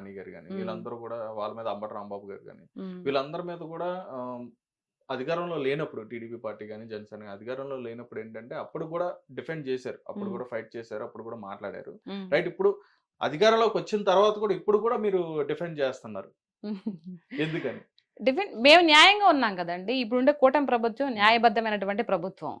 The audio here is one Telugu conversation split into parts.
నాని గారు కానీ. వీళ్ళందరూ కూడా వాళ్ళ మీద అంబటి రాంబాబు గారు కానీ వీళ్ళందరి మీద కూడా అధికారంలో లేనప్పుడు టీడీపీ పార్టీ కానీ జనసేన అధికారంలో లేనప్పుడు ఏంటంటే అప్పుడు కూడా డిఫెండ్ చేశారు. అప్పుడు. కూడా ఫైట్ చేశారు. అప్పుడు కూడా మాట్లాడారు. రైట్ ఇప్పుడు అధికారంలోకి వచ్చిన తర్వాత కూడా ఇప్పుడు కూడా మీరు డిఫెండ్ చేస్తున్నారు. ఎందుకని? డిఫెంట్ మేము న్యాయంగా ఉన్నాం కదండి. ఇప్పుడుండే కూటమి ప్రభుత్వం న్యాయబద్ధమైనటువంటి ప్రభుత్వం.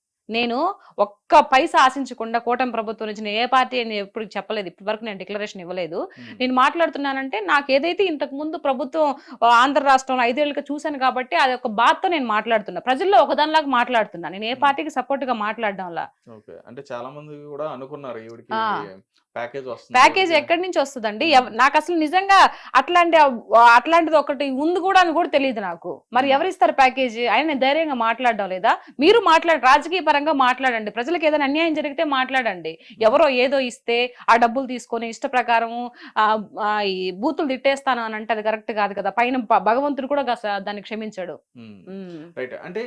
నేను ఒక్క పైసా ఆశించకుండా కూటమి ప్రభుత్వం నుంచి నేను ఏ పార్టీ అని ఎప్పుడు చెప్పలేదు. ఇప్పటి వరకు నేను డిక్లరేషన్ ఇవ్వలేదు. నేను మాట్లాడుతున్నానంటే నాకు ఏదైతే ఇంతకు ముందు ప్రభుత్వం ఆంధ్ర రాష్ట్రంలో ఐదేళ్ళుగా చూశాను కాబట్టి అది ఒక బాధతో నేను మాట్లాడుతున్నా. ప్రజల్లో ఒకదానిలాగా మాట్లాడుతున్నా. నేను ఏ. పార్టీకి సపోర్ట్గా మాట్లాడడంలా అంటే చాలా మంది కూడా అనుకున్నారు. ప్యాకేజ్ వస్తుంది ప్యాకేజ్ కాబట్టి. ఎక్కడి నుంచి వస్తుందండి? నాకు అసలు నిజంగా అట్లాంటి అట్లాంటిది ఒకటి ఉంది కూడా అని కూడా తెలియదు నాకు. మరి. ఎవరు ఇస్తారు ప్యాకేజ్? ఆయన ధైర్యంగా మాట్లాడడం లేదా? మీరు మాట్లాడ రాజకీయ పరంగా మాట్లాడండి. ప్రజలకు ఏదైనా అన్యాయం జరిగితే మాట్లాడండి. ఎవరో ఏదో ఇస్తే ఆ డబ్బులు తీసుకొని ఇష్ట ప్రకారం ఈ బూతులు తిట్టేస్తాను అని అంటే అది కరెక్ట్ కాదు కదా. పైన భగవంతుడు కూడా దాన్ని క్షమించాడు. రైట్. అంటే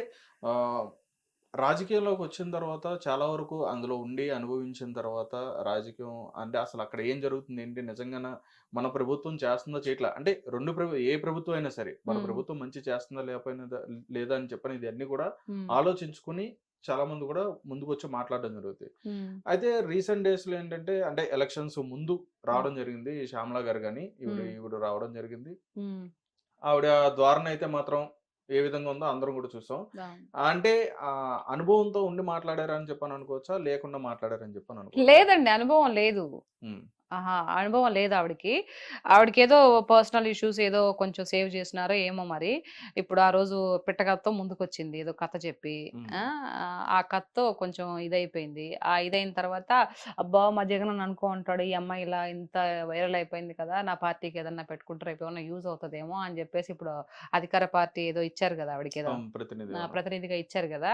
ఆ, రాజకీయాల్లోకి వచ్చిన తర్వాత చాలా వరకు అందులో ఉండి అనుభవించిన తర్వాత రాజకీయం అంటే అసలు అక్కడ ఏం జరుగుతుంది ఏంటి నిజంగానే మన ప్రభుత్వం చేస్తుందో చేయట్లా అంటే రెండు ప్రభు ఏ ప్రభుత్వం అయినా సరే మన. ప్రభుత్వం మంచి చేస్తుందా లేకపోయినా లేదా అని చెప్పని ఇది అన్ని కూడా. ఆలోచించుకుని చాలా మంది కూడా ముందుకు వచ్చి మాట్లాడడం జరుగుతుంది. అయితే రీసెంట్ డేస్లో ఏంటంటే అంటే ఎలక్షన్స్ ముందు రావడం జరిగింది శ్యామలా గారు కానీ ఈవిడ. ఈవిడ రావడం జరిగింది. ఆవిడ ద్వారాన అయితే మాత్రం ఏ విధంగా ఉందో అందరం కూడా చూసాం. అంటే ఆ అనుభవంతో ఉండి మాట్లాడారని చెప్పని అనుకోవచ్చా? లేకుండా మాట్లాడారని చెప్పని అనుకో లేదండి అనుభవం లేదు. ఆహా! అనుభవం లేదు ఆవిడకి. ఆవిడకి ఏదో పర్సనల్ ఇష్యూస్ ఏదో కొంచెం సేవ్ చేసినారో ఏమో మరి. ఇప్పుడు ఆ రోజు పిట్టకథతో ముందుకు వచ్చింది ఏదో కథ చెప్పి. ఆ, ఆ కథతో కొంచెం ఇదైపోయింది. ఆ ఇదైన తర్వాత అబ్బా! మా జగన్ అనుకో ఉంటాడు ఈ అమ్మాయి ఇలా ఇంత వైరల్ అయిపోయింది కదా! నా పార్టీకి ఏదన్నా పెట్టుకుంటారు? రేపు ఏమన్నా యూజ్ అవుతుందేమో అని చెప్పేసి ఇప్పుడు అధికార పార్టీ ఏదో ఇచ్చారు కదా ఆవిడకి ఏదో. ప్రతినిధి ప్రతినిధిగా ఇచ్చారు కదా.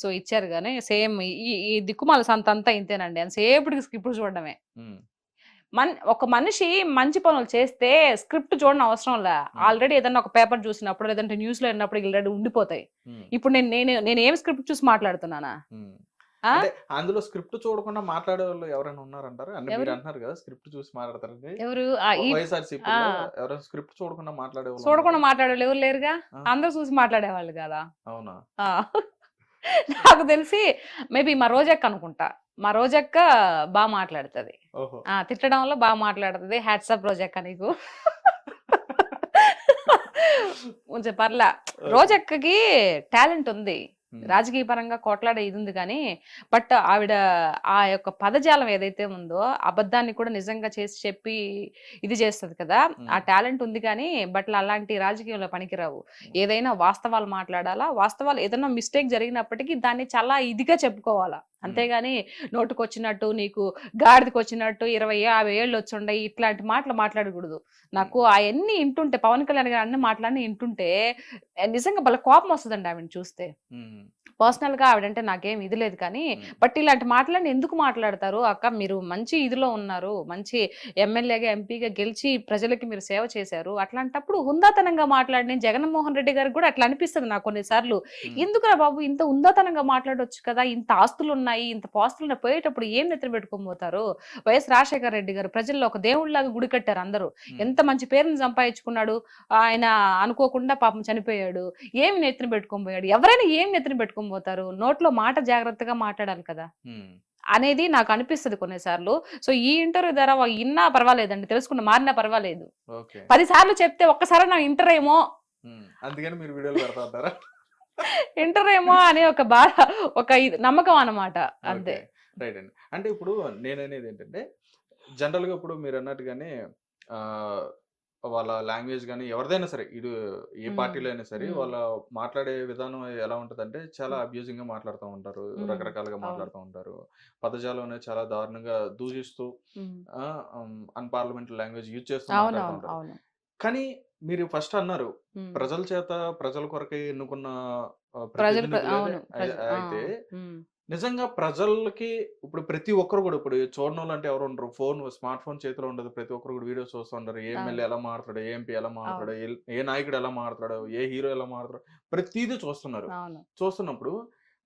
సో ఇచ్చారు కానీ సేమ్ ఈ ఈ దిక్కుమాల సంత అంతా ఇంతేనండి. అని సేపటికి స్క్రిప్ట్ చూడడమే మన్ ఒక మనిషి మంచి పనులు చేస్తే స్క్రిప్ట్ చూడడం అవసరం లే. ఆల్రెడీ ఏదైనా ఒక పేపర్ చూసినప్పుడు లేదంటే న్యూస్లో విన్నప్పుడు ఆల్రెడీ ఉండిపోతాయి. ఇప్పుడు నేను నేను నేను ఏం స్క్రిప్ట్ చూసి మాట్లాడుతున్నానా? అందులో స్క్రిప్ట్ చూడకుండా మాట్లాడే వాళ్ళు ఎవరైనా ఉన్నారంటారా? అంటే మీరు? అంటున్నారు కదా స్క్రిప్ట్ చూసి మాట్లాడతారండి ఎవరు. ఎవరైనా స్క్రిప్ట్ చూడకుండా మాట్లాడే చూడకుండా? మాట్లాడేవాళ్ళు ఎవరు లేరుగా. అందరూ చూసి మాట్లాడేవాళ్ళు కదా. అవునా. నాకు తెలిసి మేబీ మా రోజక్క అనుకుంటా. మా రోజక్క బాగా మాట్లాడుతుంది. తిట్టడంలో బాగా మాట్లాడుతుంది. హ్యాట్సప్ రోజక్క నీకు. కొంచెం పర్లా. రోజక్కకి టాలెంట్ ఉంది. రాజకీయ పరంగా కొట్లాడే ఇది ఉంది కానీ బట్ ఆవిడ ఆ యొక్క పదజాలం ఏదైతే ఉందో అబద్ధాన్ని కూడా నిజంగా చేసి చెప్పి ఇది చేస్తుంది కదా ఆ టాలెంట్ ఉంది కానీ బట్ అలాంటి రాజకీయంలో పనికిరావు. ఏదైనా వాస్తవాలు మాట్లాడాలా? వాస్తవాలు ఏదైనా మిస్టేక్ జరిగినప్పటికీ దాన్ని చాలా ఇదిగా చెప్పుకోవాలా? అంతేగాని నోటుకొచ్చినట్టు నీకు గాడిదకి వచ్చినట్టు ఇరవై యాభై ఏళ్ళు వచ్చుండే ఇట్లాంటి మాటలు మాట్లాడకూడదు. నాకు అవన్నీ ఇంటుంటే పవన్ కళ్యాణ్ గారు అన్ని మాటలన్నీ ఇంటుంటే నిజంగా భలే కోపం వస్తుందండి ఆవిడని చూస్తే. ఉమ్, పర్సనల్గా ఆవిడంటే నాకేం ఇది లేదు కానీ బట్ ఇలాంటి మాటలన్నీ ఎందుకు మాట్లాడతారు? అక్క మీరు మంచి ఇదిలో ఉన్నారు. మంచి ఎమ్మెల్యేగా ఎంపీగా గెలిచి ప్రజలకి మీరు సేవ చేశారు. అట్లాంటప్పుడు హుందాతనంగా మాట్లాడిన జగన్మోహన్ రెడ్డి గారికి కూడా అట్లా అనిపిస్తుంది నాకు కొన్నిసార్లు. ఎందుకురా బాబు ఇంత ఉందాతనంగా మాట్లాడొచ్చు కదా? ఇంత ఆస్తులు ఉన్నాయి ఇంత పాస్తులు పోయేటప్పుడు ఏం నెత్తిన పెట్టుకొని పోతారు? వైఎస్ రాజశేఖర రెడ్డి గారు ప్రజల్లో ఒక దేవుళ్ళలాగా గుడి కట్టారు అందరూ. ఎంత మంచి పేరుని సంపాదించుకున్నాడు? ఆయన అనుకోకుండా పాపం చనిపోయాడు. ఏమి నెత్తిన పెట్టుకొని పోయాడు? ఎవరైనా ఏం నెత్తిన పెట్టుకొని పోతారు. నోట్లో మాట జాగ్రత్తగా మాట్లాడాలి కదా! అనేది నాకు అనిపిస్తుంది కొన్నిసార్లు. సో ఈ ఇంటర్వ్యూ ద్వారా ఇన్నా పర్వాలేదండి. తెలుసుకున్న మారినా పర్వాలేదు. పది సార్లు చెప్తే ఒక్కసారి నా ఇంటర్ ఏమో అందుకని మీరు వీడియోలు పెడతా ఉంటారా? ఇంటర్ ఏమో అనే ఒక బాధ ఒక నమ్మకం అన్నమాట. అంతే. రైట్ అండి. అంటే ఇప్పుడు నేననేది ఏంటంటే జనరల్గా ఇప్పుడు మీరు అన్నట్టుగానే వాళ్ళ లాంగ్వేజ్ కానీ ఎవరిదైనా సరే ఇటు ఏ. పార్టీలో అయినా సరే. వాళ్ళ మాట్లాడే విధానం ఎలా ఉంటదంటే చాలా అబ్యూజింగ్గా మాట్లాడుతూ ఉంటారు. రకరకాలుగా. మాట్లాడుతూ ఉంటారు పదజాలం అనేది చాలా దారుణంగా దూషిస్తూ. అన్పార్లమెంటరీ లాంగ్వేజ్ యూజ్ చేస్తూ ఉంటారు కానీ మీరు ఫస్ట్ అన్నారు. ప్రజల చేత ప్రజల కొరకే ఎన్నుకున్న అయితే. నిజంగా ప్రజలకి ఇప్పుడు ప్రతి ఒక్కరు కూడా ఇప్పుడు చూడని వాళ్ళు అంటే ఎవరు ఉండరు. ఫోన్ స్మార్ట్ ఫోన్ చేతిలో ఉండదు. ప్రతి ఒక్కరు కూడా వీడియోస్ చూస్తూ ఉంటారు ఏ ఎమ్మెల్యే ఎలా మాట్లాడు ఏ ఎంపీ ఎలా మాట్లాడు ఏ- నాయకుడు ఎలా మాట్లాడు ఏ హీరో ఎలా మాట్లాడు ప్రతిదీ చూస్తున్నారు. చూస్తున్నప్పుడు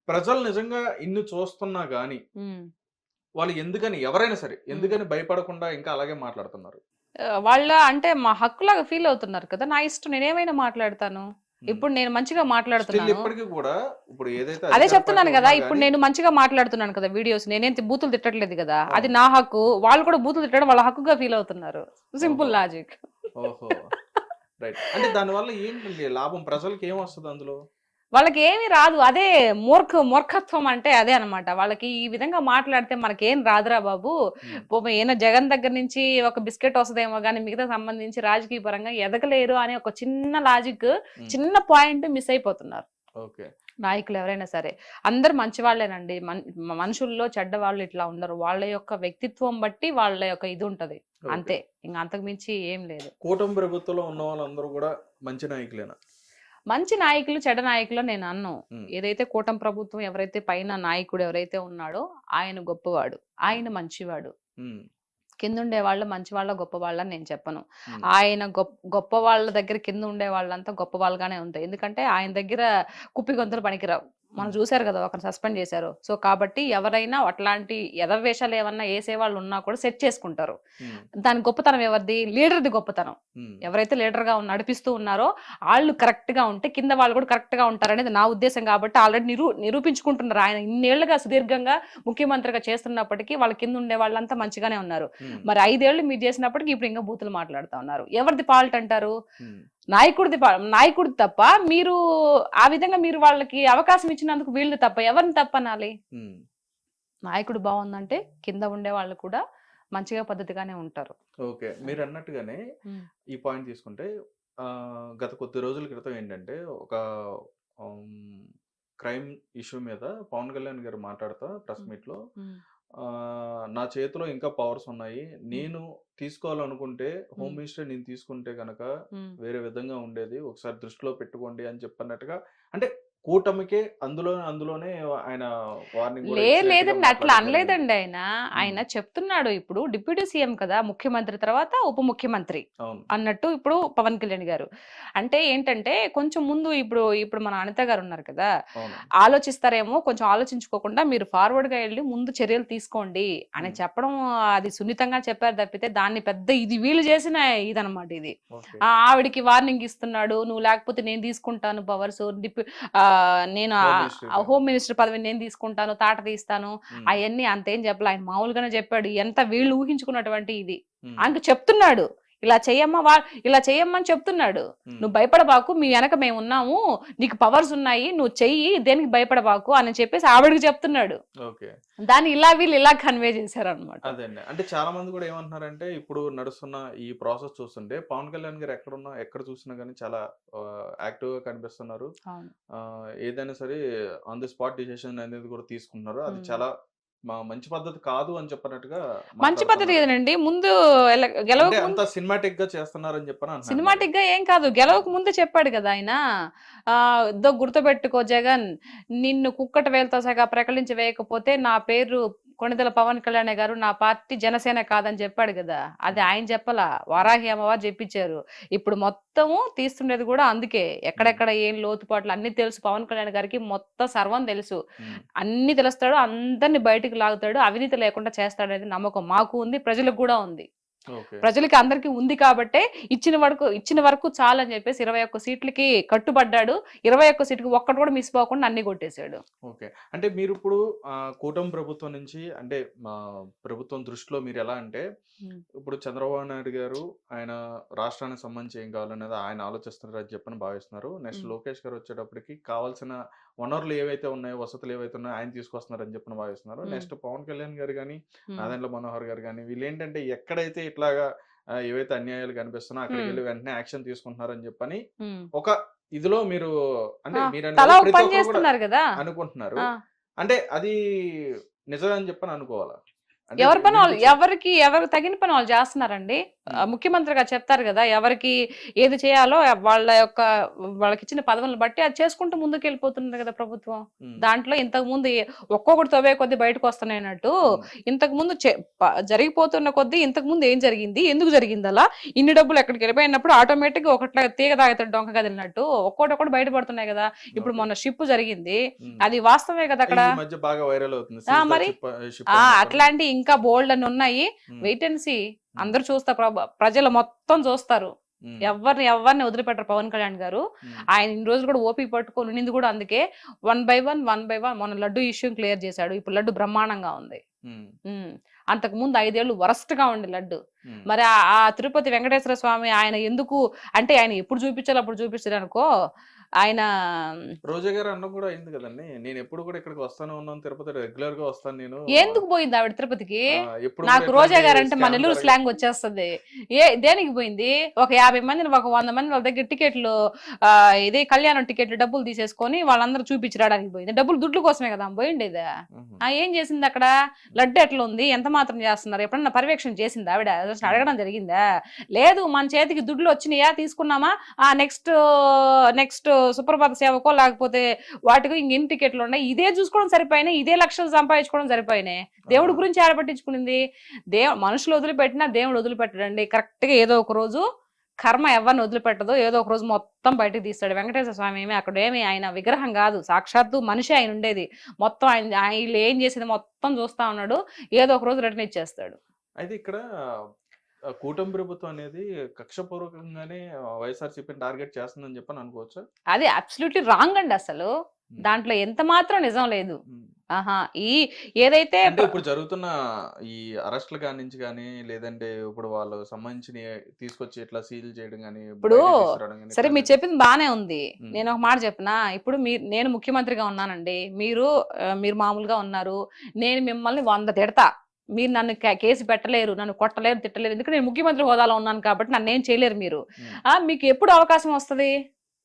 ప్రజలు నిజంగా ఇన్ని చూస్తున్నా గానీ. వాళ్ళు ఎందుకని ఎవరైనా సరే ఎందుకని భయపడకుండా ఇంకా అలాగే మాట్లాడుతున్నారు? వాళ్ళ అంటే మా హక్కులాగా ఫీల్ అవుతున్నారు కదా! నా ఇష్టం నేనేమైనా మాట్లాడతాను? ఇప్పుడు నేను మంచిగా మాట్లాడుతున్నాను. ఇప్పటికీ కూడా ఇప్పుడు ఏదైతే అదే చెప్తున్నాను కదా ఇప్పుడు నేను మంచిగా మాట్లాడుతున్నాను కదా వీడియోస్ నేనేం బూతులు తిట్టట్లేదు కదా. అది నా హక్కు. వాళ్ళు కూడా బూతులు తిట్టడం వాళ్ళ హక్కుగా ఫీల్ అవుతున్నారు. సింపుల్. లాజిక్ ఓహో. రైట్ అంటే దానివల్ల ఏంటండి? లాభం ప్రజలకు ఏం వస్తుంది అందులో? వాళ్ళకి ఏమీ రాదు. అదే మూర్ఖ మూర్ఖత్వం అంటే అదే అన్నమాట. వాళ్ళకి ఈ విధంగా మాట్లాడితే మనకేం రాదురా బాబు. ఏమైనా జగన్ దగ్గర నుంచి ఒక బిస్కెట్ వస్తుందేమో కానీ మిగతా సంబంధించి రాజకీయ పరంగా ఎదగలేరు అనే ఒక చిన్న లాజిక్ చిన్న పాయింట్ మిస్ అయిపోతున్నారు. నాయకులు ఎవరైనా సరే. అందరు మంచి వాళ్ళేనండి మన్- మనుషుల్లో చెడ్డ వాళ్ళు ఇట్లా ఉండరు. వాళ్ళ యొక్క వ్యక్తిత్వం బట్టి వాళ్ళ యొక్క ఇది ఉంటది. అంతే. ఇంకా అంతకు మించి ఏం లేదు. కూటమి ప్రభుత్వంలో ఉన్న వాళ్ళందరూ కూడా మంచి నాయకులేనా? మంచి నాయకులు చెడ్డ నాయకులు నేను అన్ను. ఏదైతే కూటమి ప్రభుత్వం ఎవరైతే పైన నాయకుడు ఎవరైతే ఉన్నాడో ఆయన గొప్పవాడు. ఆయన మంచివాడు. కింద ఉండే వాళ్ళు మంచి వాళ్ళ గొప్ప వాళ్ళని నేను చెప్పను. ఆయన గొప్ప గొప్ప వాళ్ళ దగ్గర కింద ఉండే వాళ్ళంతా గొప్ప వాళ్ళగానే ఉంటాయి. ఎందుకంటే ఆయన దగ్గర కుప్పి గొంతులు పనికిరావు. మనం. చూశారు కదా! ఒకరు సస్పెండ్ చేశారు. సో కాబట్టి ఎవరైనా అట్లాంటి ఎదవేషాలు ఏమన్నా వేసే వాళ్ళు ఉన్నా కూడా సెట్ చేసుకుంటారు. దాని గొప్పతనం ఎవరిది? లీడర్ది గొప్పతనం. ఎవరైతే లీడర్గా నడిపిస్తూ ఉన్నారో వాళ్ళు కరెక్ట్గా ఉంటే కింద వాళ్ళు కూడా కరెక్ట్గా ఉంటారనేది నా ఉద్దేశం కాబట్టి ఆల్రెడీ నిరూ నిరూపించుకుంటున్నారు ఆయన. ఇన్నేళ్ళుగా సుదీర్ఘంగా ముఖ్యమంత్రిగా చేస్తున్నప్పటికీ వాళ్ళ కింద ఉండే వాళ్ళంతా మంచిగానే ఉన్నారు. మరి ఐదేళ్ళు మీరు చేసినప్పటికీ ఇప్పుడు ఇంకా బూతులు మాట్లాడుతా ఉన్నారు. ఎవరిది ఫాల్ట్ అంటారు? నాయకుడిది నాయకుడిది తప్ప మీరు ఆ విధంగా మీరు వాళ్ళకి అవకాశం ఇచ్చినందుకు వీళ్ళు తప్ప ఎవరిని తప్ప అనాలి ఉమ్. నాయకుడు బాగుందంటే కింద ఉండే వాళ్ళు కూడా మంచిగా పద్ధతిగానే ఉంటారు ఓకే మీరు అన్నట్టుగానే. ఈ పాయింట్ తీసుకుంటే గత కొద్ది రోజుల క్రితం ఏంటంటే ఒక క్రైమ్ ఇష్యూ మీద పవన్ కళ్యాణ్ గారు మాట్లాడుతా ప్రెస్. మీట్లో నా చేతిలో ఇంకా పవర్స్ ఉన్నాయి నేను తీసుకోవాలనుకుంటే హోమ్. మినిస్టర్ నేను తీసుకుంటే కనుక. వేరే విధంగా ఉండేది ఒకసారి దృష్టిలో పెట్టుకోండి అని చెప్పన్నట్టుగా అంటే కూటమికే అందులో అందులోనే ఆయన వార్నింగ్ లే లేదండి. అట్లా అనలేదండి ఆయన. ఆయన చెప్తున్నాడు ఇప్పుడు డిప్యూటీ సీఎం కదా ముఖ్యమంత్రి తర్వాత ఉప ముఖ్యమంత్రి అన్నట్టు ఇప్పుడు పవన్ కళ్యాణ్ గారు. అంటే ఏంటంటే కొంచెం ముందు ఇప్పుడు ఇప్పుడు మన అనిత గారు ఉన్నారు కదా ఆలోచిస్తారేమో కొంచెం ఆలోచించుకోకుండా మీరు ఫార్వర్డ్గా వెళ్ళి ముందు చర్యలు తీసుకోండి అని. చెప్పడం అది సున్నితంగా చెప్పారు తప్పితే దాన్ని పెద్ద ఇది వీళ్ళు చేసిన ఇదనమాట ఇది. ఆవిడికి వార్నింగ్ ఇస్తున్నాడు నువ్వు లేకపోతే నేను తీసుకుంటాను పవర్స్ నేను. హోమ్ మినిస్టర్ పదవి నేను తీసుకుంటాను తాట తీస్తాను అవన్నీ అంతేం చెప్పలే. ఆయన మామూలుగానే చెప్పాడు ఎంత వీళ్ళు ఊహించుకున్నటువంటి ఇది. ఆయనకు చెప్తున్నాడు. ఇలా చెయ్యమ్మా వా ఇలా చెయ్యమ్మని చెప్తున్నాడు. నువ్వు భయపడబాకు మీ వెనక మేము ఉన్నాము నీకు పవర్స్ ఉన్నాయి నువ్వు చెయ్యి దేనికి భయపడబాకు అని చెప్పేసి ఆవిడకి చెప్తున్నాడు. ఓకే. దాన్ని ఇలా వీళ్ళు ఇలా కన్వే చేశారు అనమాట అంటే చాలా మంది కూడా ఏమంటున్నారంటే ఇప్పుడు నడుస్తున్న ఈ ప్రాసెస్ చూస్తుంటే పవన్ కళ్యాణ్ గారు ఎక్కడున్నా ఎక్కడ చూసినా కానీ చాలా యాక్టివ్గా కనిపిస్తున్నారు. ఏదైనా సరే ఆన్ ది స్పాట్ డిసిషన్ అనేది కూడా తీసుకుంటున్నారు. అది. చాలా మా మంచి పద్ధతి కాదు అని చెప్పినట్టుగా మంచి పద్ధతి. ఏదండి ముందు గెలవక అంత సినిమాటిక్గా చేస్తున్నారని చెప్పని సినిమాటిక్గా ఏం కాదు. గెలవక ముందే చెప్పాడు కదా ఆయన. ఆ దో గుర్తుపెట్టుకో జగన్ నిన్ను కుక్కట వేలతో సగా ప్రకటించి వేయకపోతే నా పేరు కొణిదెల పవన్ కళ్యాణ్ గారు నా పార్టీ జనసేన కాదని చెప్పాడు కదా. అది ఆయన చెప్పలా? వారాహి అమ్మవారు చెప్పించారు ఇప్పుడు మొత్తము తీస్తుండేది కూడా అందుకే. ఎక్కడెక్కడ ఏం లోతుపాట్లు అన్ని తెలుసు. పవన్ కళ్యాణ్ గారికి మొత్తం సర్వం తెలుసు. అన్ని తెలుస్తాడు. అందరిని బయటికి లాగుతాడు. అవినీతి లేకుండా చేస్తాడు అనేది నమ్మకం. మాకు ఉంది ప్రజలకు కూడా ఉంది. ప్రజలకి అందరికీ ఉంది కాబట్టే ఇచ్చిన వరకు ఇచ్చిన వరకు చాలు అని చెప్పేసి ఇరవై ఒక్క సీట్లకి కట్టుబడ్డాడు. ఇరవై ఒక్క సీట్కి ఒక్కటి కూడా మిస్ పోకుండా అన్ని కొట్టేశాడు. ఓకే. అంటే మీరు ఇప్పుడు కూటమి ప్రభుత్వం నుంచి అంటే మా ప్రభుత్వం దృష్టిలో మీరు ఎలా అంటే. ఇప్పుడు చంద్రబాబు నాయుడు గారు ఆయన రాష్ట్రానికి సంబంధించి ఏం కావాలనేది ఆయన ఆలోచిస్తున్నారు అని చెప్పని భావిస్తున్నారు. నెక్స్ట్. లోకేష్ గారు వచ్చేటప్పటికి కావాల్సిన వనరులు ఏవైతే ఉన్నాయో వసతులు ఏవైతే ఉన్నాయో ఆయన తీసుకొస్తున్నారు అని చెప్పని భావిస్తున్నారు. నెక్స్ట్ పవన్ కళ్యాణ్ గారు కానీ. నాదెండ్ల మనోహర్ గారు కానీ వీళ్ళు ఏంటంటే ఎక్కడైతే ఇట్లాగా ఏవైతే అన్యాయాలు కనిపిస్తున్నా అక్కడికి. వెళ్ళి వెంటనే యాక్షన్ తీసుకుంటున్నారని చెప్పని. ఒక ఇదిలో మీరు అంటే మీరు అనుకుంటున్నారు అంటే అది నిజమని చెప్పని అనుకోవాలా ఎవరి పని వాళ్ళు ఎవరికి ఎవరికి తగిన పని వాళ్ళు చేస్తున్నారండి ఆ, మ్మ్. ముఖ్యమంత్రిగా చెప్తారు కదా ఎవరికి ఏది చేయాలో వాళ్ళ యొక్క వాళ్ళకి ఇచ్చిన పదవులను బట్టి అది చేసుకుంటూ ముందుకు వెళ్ళిపోతుంది కదా ప్రభుత్వం. దాంట్లో ఇంతకు ముందు ఒక్కొక్కటి తవ్వే కొద్ది బయటకు వస్తున్నాయన్నట్టు మ్మ్. ఇంతకు ముందు జరిగిపోతున్న కొద్దీ ఇంతకు ముందు ఏం జరిగింది ఎందుకు జరిగింది అలా ఇన్ని డబ్బులు ఎక్కడికి వెళ్ళిపోయినప్పుడు ఆటోమేటిక్గా ఒకట్లా తీగ తాగుతాడు డొంక కదిలినట్టు ఒక్కొక్కటి ఒకటి బయటపడుతున్నాయి కదా ఇప్పుడు. మొన్న షిప్ జరిగింది. అది వాస్తవమే కదా అక్కడ మరి? అట్లాంటి ఇంకా బోల్డ్ అని ఉన్నాయి. వెయిట్ అండ్ సి అందరూ చూస్తారు ప్రజలు మొత్తం చూస్తారు. ఎవరిని ఎవరిని వదిలిపెట్టరు పవన్ కళ్యాణ్ గారు. ఆయన ఇన్ని రోజులు కూడా ఓపిక పట్టుకొని ఉండింది కూడా అందుకే one by one one by one మన లడ్డు ఇష్యూ క్లియర్ చేశాడు. ఇప్పుడు లడ్డు బ్రహ్మాండంగా ఉంది. అంతకు ముందు ఐదేళ్ళు వరస్ట్గా ఉండి లడ్డు. మరి ఆ ఆ తిరుపతి వెంకటేశ్వర స్వామి ఆయన ఎందుకు అంటే ఆయన ఎప్పుడు చూపించాలి అప్పుడు చూపించారు అనుకో ఆయన రోజా గారు అన్నం కూడా అయింది కదండి. నేను ఎప్పుడు కూడా ఇక్కడికి వస్తానే ఉన్నాను తిరుపతి రెగ్యులర్గా వస్తాను నేను. ఎందుకు పోయింది ఆవిడ తిరుపతికి? నాకు రోజా గారు అంటే మన నెల్లూరు స్లాంగ్ వచ్చేస్తుంది. ఏ దేనికి పోయింది? ఒక యాభై మందిని ఒక వంద మంది వాళ్ళ దగ్గర టికెట్లు ఇదే కళ్యాణం టికెట్లు డబ్బులు తీసేసుకొని వాళ్ళందరూ చూపించడానికి పోయింది. డబ్బులు దుడ్లు కోసమే కదా పోయిండేది ఉహు, ఆ ఏం చేసింది అక్కడ? లడ్డు ఎట్లా ఉంది? ఎంత మాత్రం చేస్తున్నారు? ఎప్పుడన్నా పర్యవేక్షణ చేసిందా ఆవిడ? అడగడం జరిగిందా? లేదు మన చేతికి దుడ్లు వచ్చినాయా? తీసుకున్నామా? ఆ నెక్స్ట్ నెక్స్ట్ సుప్రభాత సేవకో లేకపోతే వాటికి ఇంక ఎన్ని టికెట్లు ఉన్నాయి. ఇదే చూసుకోవడం సరిపోయినాయి ఇదే లక్షలు సంపాదించుకోవడం సరిపోయినాయి. దేవుడి గురించి ఆడ పట్టించుకునింది దేవు మనుషులు వదిలిపెట్టినా దేవుడు వదిలిపెట్టడండి. కరెక్ట్గా ఏదో ఒక రోజు కర్మ ఎవరిని వదిలిపెట్టదు ఏదో ఒక రోజు మొత్తం బయటకు తీస్తాడు. వెంకటేశ్వర స్వామి ఏమి అక్కడ ఏమి ఆయన విగ్రహం కాదు. సాక్షాత్తు మనిషి ఆయన ఉండేది. మొత్తం ఆయన వీళ్ళు ఏం చేసేది మొత్తం చూస్తా ఉన్నాడు. ఏదో ఒక రోజు రిటర్న్ ఇచ్చేస్తాడు. అయితే ఇక్కడ కూటమి ప్రభుత్వం అనేది కక్షపూర్వకంగానే వైఎస్ఆర్సీపీని టార్గెట్ చేస్తుందని చెప్పని అనుకోవచ్చా? అది అబ్సల్యూట్లీ రాంగ్ అండి అసలు. దాంట్లో ఎంత మాత్రం నిజం లేదు. ఆహా ఈ ఏదైతే ఇప్పుడు జరుగుతున్న ఈ అరెస్ట్ల కాడి నుంచి కానీ లేదంటే ఇప్పుడు వాళ్ళు సంబంధించిన తీసుకొచ్చి ఇట్లా సీల్ చేయడం కానీ ఇప్పుడు సరే మీరు. చెప్పింది బానే ఉంది. నేను ఒక మాట చెప్పనా? ఇప్పుడు మీరు నేను ముఖ్యమంత్రిగా ఉన్నానండి. మీరు మీరు మామూలుగా ఉన్నారు. నేను మిమ్మల్ని వంద తిడతా. మీరు నన్ను కేసు పెట్టలేరు నన్ను కొట్టలేరు తిట్టలేరు ఎందుకంటే నేను ముఖ్యమంత్రి హోదాలో ఉన్నాను కాబట్టి నన్ను ఏం చేయలేరు మీరు. మీకు ఎప్పుడు అవకాశం వస్తది?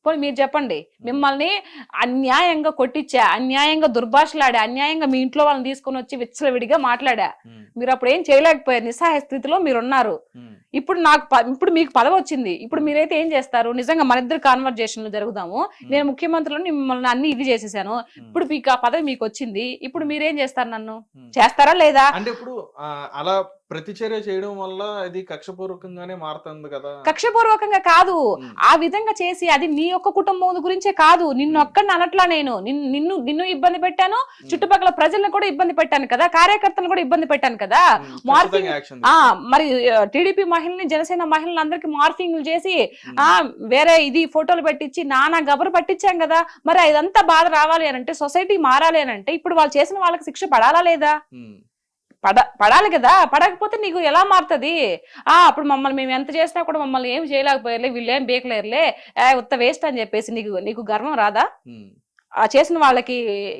పోనీ మీరు చెప్పండి. మిమ్మల్ని అన్యాయంగా కొట్టించా అన్యాయంగా దుర్భాషలాడా అన్యాయంగా మీ ఇంట్లో వాళ్ళని తీసుకొని వచ్చి విచ్చలవిడిగా మాట్లాడా? మీరు అప్పుడు ఏం చేయలేకపోయారు? నిస్సహాయ స్థితిలో మీరు ఉన్నారు ఉమ్, ఇప్పుడు నాకు ఇప్పుడు మీకు పదవి వచ్చింది. ఇప్పుడు మీరైతే ఏం చేస్తారు? నిజంగా మన ఇద్దరు కాన్వర్జేషన్లు జరుగుదాము. నేను ముఖ్యమంత్రిలో మిమ్మల్ని అన్ని ఇది చేసేసాను. ఇప్పుడు మీకు ఆ పదవి మీకు వచ్చింది. ఇప్పుడు మీరేం చేస్తారు నన్ను. చేస్తారా లేదా? అంటే ఇప్పుడు అలా ప్రతిచర్య చేయడం వల్ల ఇది కక్షపూర్వకంగానే మారుతుంది కదా? కక్షపూర్వకంగా కాదు. ఆ విధంగా చేసి అది నీ యొక్క కుటుంబం గురించే కాదు. నిన్ను ఒక్కడిని అనట్లా నేను. నిన్ను నిన్ను ఇబ్బంది పెట్టాను. చుట్టుపక్కల ప్రజలను కూడా ఇబ్బంది పెట్టాను కదా. కార్యకర్తలను కూడా ఇబ్బంది పెట్టాను కదా. యాక్షన్ ఆ మరి టీడీపీ మహిళని జనసేన మహిళలు అందరికి మార్ఫింగ్లు చేసి ఆ వేరే ఇది ఫోటోలు పెట్టించి నానా గబరు పట్టించాం కదా. మరి ఇదంతా బాధ రావాలి అని అంటే సొసైటీ మారాలి అని అంటే ఇప్పుడు వాళ్ళు చేసిన వాళ్ళకి శిక్ష పడాలా లేదా? పడ పడాలి కదా పడకపోతే నీకు ఎలా మారుతుంది? ఆ అప్పుడు మమ్మల్ని మేము ఎంత చేసినా కూడా మమ్మల్ని ఏం చేయలేకపోయారులే వీళ్ళు ఏం బేకలేరులే. ఏ ఉత్త వేస్ట్ అని చెప్పేసి నీకు నీకు గర్వం రాదా? ఆ చేసిన వాళ్ళకి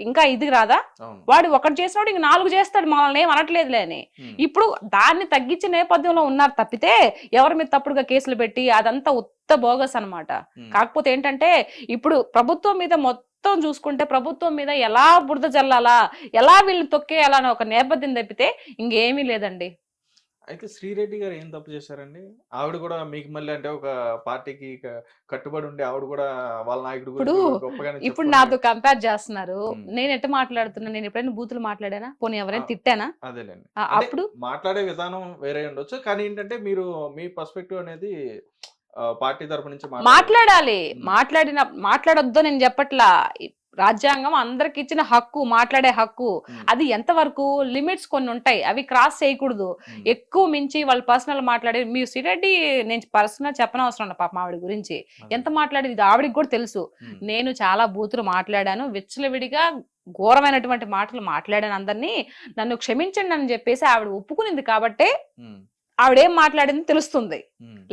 ఇంకా ఇది రాదా? వాడు ఒకటి చేసినాడు ఇంక నాలుగు చేస్తాడు మనల్ని ఏం అనట్లేదులే అని. ఇప్పుడు దాన్ని తగ్గించే నేపథ్యంలో ఉన్నారు తప్పితే ఎవరి మీద తప్పుడుగా కేసులు పెట్టి అదంతా ఉత్త బోగస్ అన్నమాట. ఉమ్, కాకపోతే ఏంటంటే ఇప్పుడు ప్రభుత్వం మీద మొత్తం చూసుకుంటే ప్రభుత్వం మీద ఎలా బురద జల్లాలా ఎలా వీళ్ళని తొక్కేయాలా అని ఒక నేపథ్యం తప్పితే ఇంకేమీ లేదండి. అయితే శ్రీరెడ్డి గారు ఏం తప్పు చేశారండి? ఆవిడ కూడా మీకు మళ్ళీ అంటే ఒక పార్టీకి కట్టుబడి ఉండి ఆవిడ కూడా వాళ్ళ నాయకుడు ఇప్పుడు- ఇప్పుడు నాతో కంపేర్ చేస్తున్నారు. నేను ఎట్ట మాట్లాడుతున్నా? నేను ఎప్పుడైనా బూతులు మాట్లాడానా? పోనీ ఎవరైనా. తిట్టానా? అదేలేండి. అప్పుడు మాట్లాడే విధానం వేరే ఉండొచ్చు. కానీ ఏంటంటే మీరు మీ పర్స్పెక్టివ్ అనేది పార్టీ తరపు నుంచి. మాట్లాడాలి. మాట్లాడిన మాట్లాడొద్దు నేను చెప్పట్లా. రాజ్యాంగం అందరికి ఇచ్చిన హక్కు మాట్లాడే హక్కు. అది ఎంతవరకు? లిమిట్స్ కొన్ని ఉంటాయి. అవి క్రాస్ చేయకూడదు. ఎక్కువ మించి వాళ్ళు పర్సనల్ మాట్లాడే మీ శ్రీరెడ్డి నేను పర్సనల్ చెప్పనవసరం పాపం ఆవిడ గురించి. ఎంత మాట్లాడేది? ఇది ఆవిడకి కూడా తెలుసు. నేను చాలా బూతులు మాట్లాడాను. విచ్చలవిడిగా ఘోరమైనటువంటి మాటలు మాట్లాడాను అందరినీ. నన్ను క్షమించండి అని చెప్పేసి ఆవిడ ఒప్పుకునింది కాబట్టే ఆవిడేం మాట్లాడింది తెలుస్తుంది.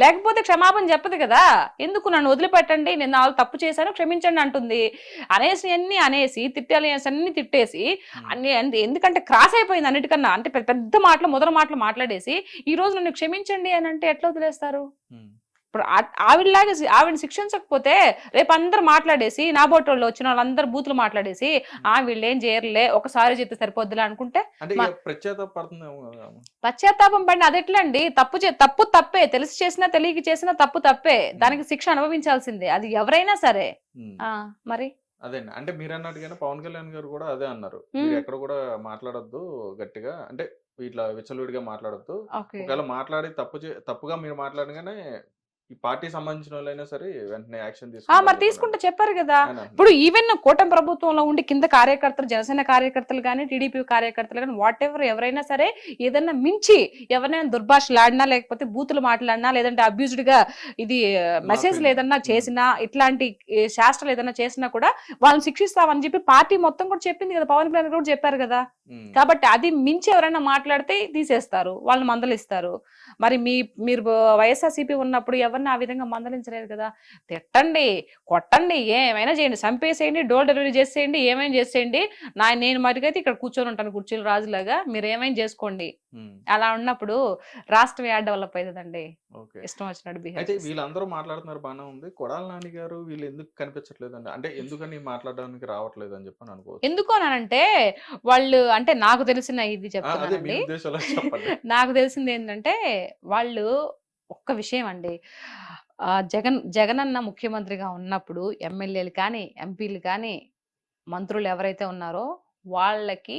లేకపోతే క్షమాపణ చెప్పదు కదా. ఎందుకు నన్ను వదిలిపెట్టండి? నేను నాలుగు తప్పు చేశాను క్షమించండి అంటుంది. అనేసి అన్ని అనేసి తిట్టాలి అన్ని తిట్టేసి అన్ని ఎందుకంటే క్రాస్ అయిపోయింది అన్నిటికన్నా. అంటే పెద్ద పెద్ద మాటలు మొదల మాటలు మాట్లాడేసి ఈ రోజు నన్ను క్షమించండి అని అంటే ఎట్లా వదిలేస్తారు? ఇప్పుడు ఆవిడలాగా ఆవిడని శిక్షించకపోతే రేపు అందరు మాట్లాడేసి నా బోటోళ్ళు వచ్చిన వాళ్ళందరూ బూతులు మాట్లాడేసి ఆ వీళ్ళు ఏం చేయరులే ఒకసారి చెప్తే సరిపోద్దులే అనుకుంటే. పశ్చాత్తాపం పడిన అది ఎట్లా అండి తప్పు తప్పు తప్పే. తెలిసి చేసినా తెలియక చేసినా తప్పు తప్పే. దానికి శిక్ష అనుభవించాల్సిందే. అది ఎవరైనా సరే. మరి? అదే అంటే మీరు అన్నట్టుగానే పవన్ కళ్యాణ్ గారు కూడా అదే అన్నారు. ఎక్కడ కూడా మాట్లాడొద్దు గట్టిగా. అంటే ఇట్లా విచ్చలవిడిగా మాట్లాడొద్దు. ఒకవేళ మాట్లాడి తప్పు తప్పుగా మీరు మాట్లాడగానే ఈ పార్టీ సంబంధించిన వాళ్ళైనా సరే వెంటనే యాక్షన్ మరి తీసుకుంటే చెప్పారు కదా. ఇప్పుడు ఈవెన్ కూటమి ప్రభుత్వంలో ఉండి కింద కార్యకర్తలు జనసేన కార్యకర్తలు కానీ టీడీపీ కార్యకర్తలు కానీ వాట్ ఎవర్ ఎవరైనా సరే ఏదైనా మించి ఎవరైనా దుర్భాషలు ఆడినా లేకపోతే బూతులు మాట్లాడినా లేదంటే అబ్యూజ్డ్గా ఇది మెసేజ్. ఏదన్నా చేసినా ఇట్లాంటి శాస్త్రాలు ఏదైనా చేసినా కూడా వాళ్ళని శిక్షిస్తామని చెప్పి పార్టీ మొత్తం కూడా చెప్పింది కదా. పవన్ కళ్యాణ్ కూడా చెప్పారు కదా. కాబట్టి అది మించి ఎవరైనా మాట్లాడితే తీసేస్తారు వాళ్ళని మందలిస్తారు. మరి మీ మీరు వైఎస్ఆర్సీపీ ఉన్నప్పుడు ఎవరిని ఆ విధంగా మందలించలేదు కదా? తిట్టండి కొట్టండి ఏమైనా చేయండి చంపేసేయండి డోర్ డెలివరీ చేసేయండి ఏమైనా చేసేయండి. నా నేను మటుకైతే ఇక్కడ కూర్చొని ఉంటాను కుర్చీలు రాజులాగా మీరు ఏమైనా చేసుకోండి అలా ఉన్నప్పుడు రాష్ట్రం యాడ్ డెవలప్ అవుతుందండి ఇష్టం వచ్చినట్టు అయితే బిహేవ్ వీళ్ళందరూ మాట్లాడుతున్నారు బాగానే ఉంది. కొడాల నాని గారు వీళ్ళు ఎందుకు కనిపించట్లేదు అంటే అంటే ఎందుకని మాట్లాడడానికి రావట్లేదు అని చెప్పని అనుకోవచ్చు. ఎందుకు అనంటే వాళ్ళు అంటే నాకు తెలిసిన ఇది చెప్పండి. నాకు తెలిసింది ఏంటంటే వాళ్ళు ఒక్క విషయం అండి జగన్ జగన్ అన్న ముఖ్యమంత్రిగా ఉన్నప్పుడు ఎమ్మెల్యేలు కానీ ఎంపీలు కానీ మంత్రులు ఎవరైతే ఉన్నారో వాళ్ళకి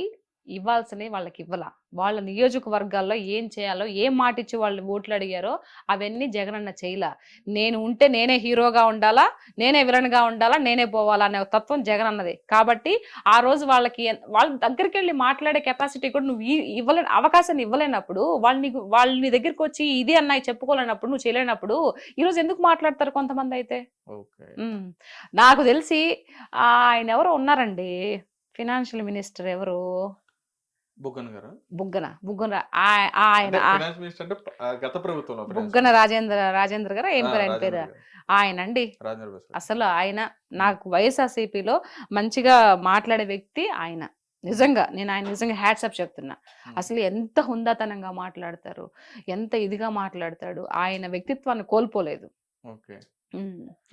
ఇవ్వాల్సినవి వాళ్ళకి ఇవ్వాల. వాళ్ళ నియోజకవర్గాల్లో ఏం చేయాలో ఏం మాట ఇచ్చి వాళ్ళు ఓట్లు అడిగారో అవన్నీ జగన్ అన్న చేయలా. నేను ఉంటే నేనే హీరోగా ఉండాలా నేనే విలన్గా ఉండాలా నేనే పోవాలా అనే తత్వం జగన్ అన్నది కాబట్టి ఆ రోజు వాళ్ళకి వాళ్ళ దగ్గరికి వెళ్ళి మాట్లాడే కెపాసిటీ కూడా నువ్వు ఇవ్వలే అవకాశాన్ని ఇవ్వలేనప్పుడు వాళ్ళు నీకు వాళ్ళు నీ దగ్గరికి వచ్చి ఇది అన్నాయి చెప్పుకోలేనప్పుడు నువ్వు చేయలేనప్పుడు ఈరోజు ఎందుకు మాట్లాడతారు కొంతమంది అయితే. నాకు తెలిసి ఆయన ఎవరో ఉన్నారండి ఫినాన్షియల్ మినిస్టర్ ఎవరు? బుగ్గన్ బుగ్గన ఆయన గత ప్రభుత్వంలో బుగ్గన. రాజేంద్ర రాజేంద్ర గారు ఏం పేరు ఆయన పేరు. ఆయన అండి అసలు ఆయన నాకు వైఎస్ఆర్సీపీలో మంచిగా మాట్లాడే వ్యక్తి ఆయన. నిజంగా నేను ఆయన నిజంగా హ్యాట్సప్ చెప్తున్నా. అసలు ఎంత హుందాతనంగా మాట్లాడతారు ఎంత ఇదిగా మాట్లాడతాడు ఆయన వ్యక్తిత్వాన్ని కోల్పోలేదు.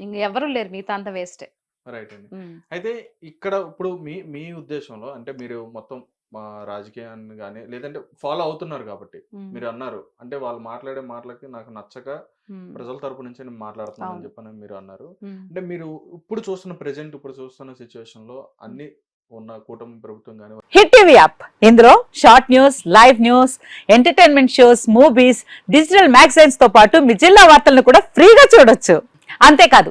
ఇంక ఎవరు లేరు మిగతా అంత వేస్టే రైట్ అండి. అయితే ఇక్కడ ఇప్పుడు మీ మీ ఉద్దేశంలో అంటే మీరు మొత్తం మా రాజకీయాన్ని కానీ లేదంటే ఫాలో అవుతున్నారు కాబట్టి. మీరు అన్నారు అంటే వాళ్ళు మాట్లాడే మాటలకి నాకు నచ్చక ప్రజల తరపు నుంచి నేను మాట్లాడుతున్నాను. అని చెప్పని మీరు అన్నారు. అంటే మీరు ఇప్పుడు చూస్తున్న ప్రెజెంట్ ఇప్పుడు చూస్తున్న సిచ్యువేషన్లో అన్ని ఉన్న కూటమి ప్రభుత్వం కానీ హిట్ టీవీ యాప్. ఇందులో short news live news entertainment shows movies digital మ్యాగజైన్స్తో పాటు మీ జిల్లా వార్తలను కూడా ఫ్రీగా చూడొచ్చు. అంతేకాదు